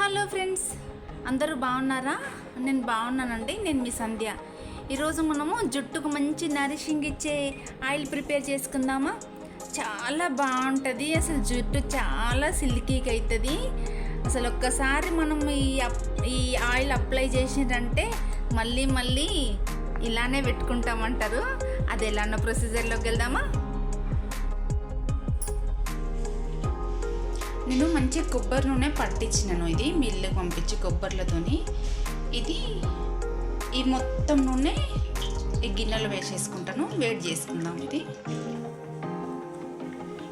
Hello friends అందరూ బాగున్నారా? నేను బాగున్నానండి నేను మీ సంధ్య. ఈరోజు మనము జుట్టుకు మంచి నరిషింగ్ ఇచ్చే ఆయిల్ ప్రిపేర్ చేసుకుందామా? చాలా బాగుంటుంది అసలు జుట్టు చాలా సిల్కీగా అవుతుంది అసలు ఒక్కసారి మనం ఈ అప్- ఈ ఆయిల్ అప్లై చేసిందంటే మళ్ళీ మళ్ళీ ఇలానే పెట్టుకుంటామంటారు. అది ఎలానో ప్రొసీజర్లోకి వెళ్దామా? నేను మంచి కొబ్బరి నూనె పట్టించినాను. ఇది మిల్లు పంపించి కొబ్బరిలతోని. ఇది ఈ మొత్తం నూనె ఈ గిన్నెలో వేసేసుకుంటాను. వేడి చేసుకుందాం ఇది.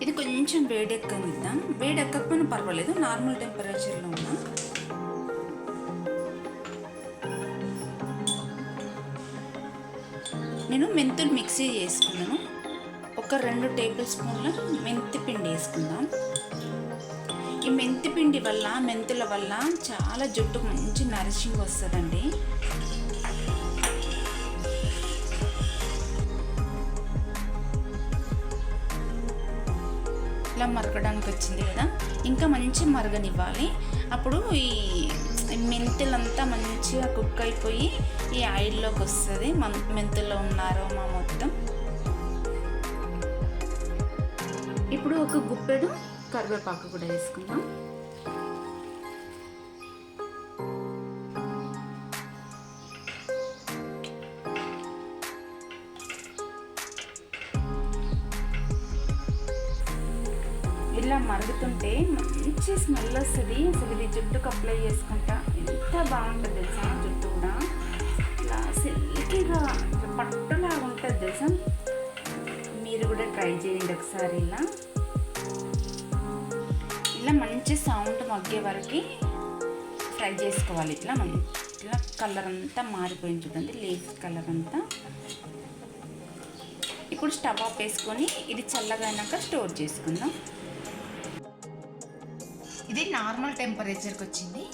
ఇది కొంచెం వేడి ఎక్కనిద్దాం వేడి ఎక్కకపోయినా పర్వాలేదు. నార్మల్ టెంపరేచర్లో ఉన్నాం. నేను మెంతులు మిక్సీ చేసుకున్నాను. ఒక రెండు టేబుల్ స్పూన్ల మెంతి పిండి వేసుకుందాం. ఈ మెంతి పిండి వల్ల మెంతుల వల్ల చాలా జుట్టు మంచి నరిషింగ్ వస్తుందండి. ఇలా మరగడానికి వచ్చింది కదా. ఇంకా మంచి మరగనివ్వాలి. అప్పుడు ఈ మెంతులంతా మంచిగా కుక్ అయిపోయి ఈ ఆయిల్లోకి వస్తుంది. మన మెంతుల్లో ఉన్నారో మా మొత్తం. ఇప్పుడు ఒక గుప్పెడు కరివేపాకు కూడా వేసుకుందాం. ఇలా మరుగుతుంటే మంచి స్మెల్ వస్తుంది. అసలు ఇది జుట్టుకు అప్లై చేసుకుంటా ఎంత బాగుంటుంది తెలుసా జుట్టు కూడా? ఇలా సిల్కీగా పట్టులాగా ఉంటుంది తెలుసా? మీరు కూడా ట్రై చేయండి ఒకసారి ఇలా. ఇట్లా మంచి సౌండ్ మగ్గే వరకు ఫ్రై చేసుకోవాలి. ఇట్లా మనం ఇట్లా కలర్ అంతా మారిపోయింది చూడండి లేస్ కలర్ అంతా. ఇప్పుడు స్టవ్ ఆఫ్ వేసుకొని ఇది చల్లగా అయినాక స్టోర్ చేసుకుందాం. ఇది నార్మల్ టెంపరేచర్కి వచ్చింది.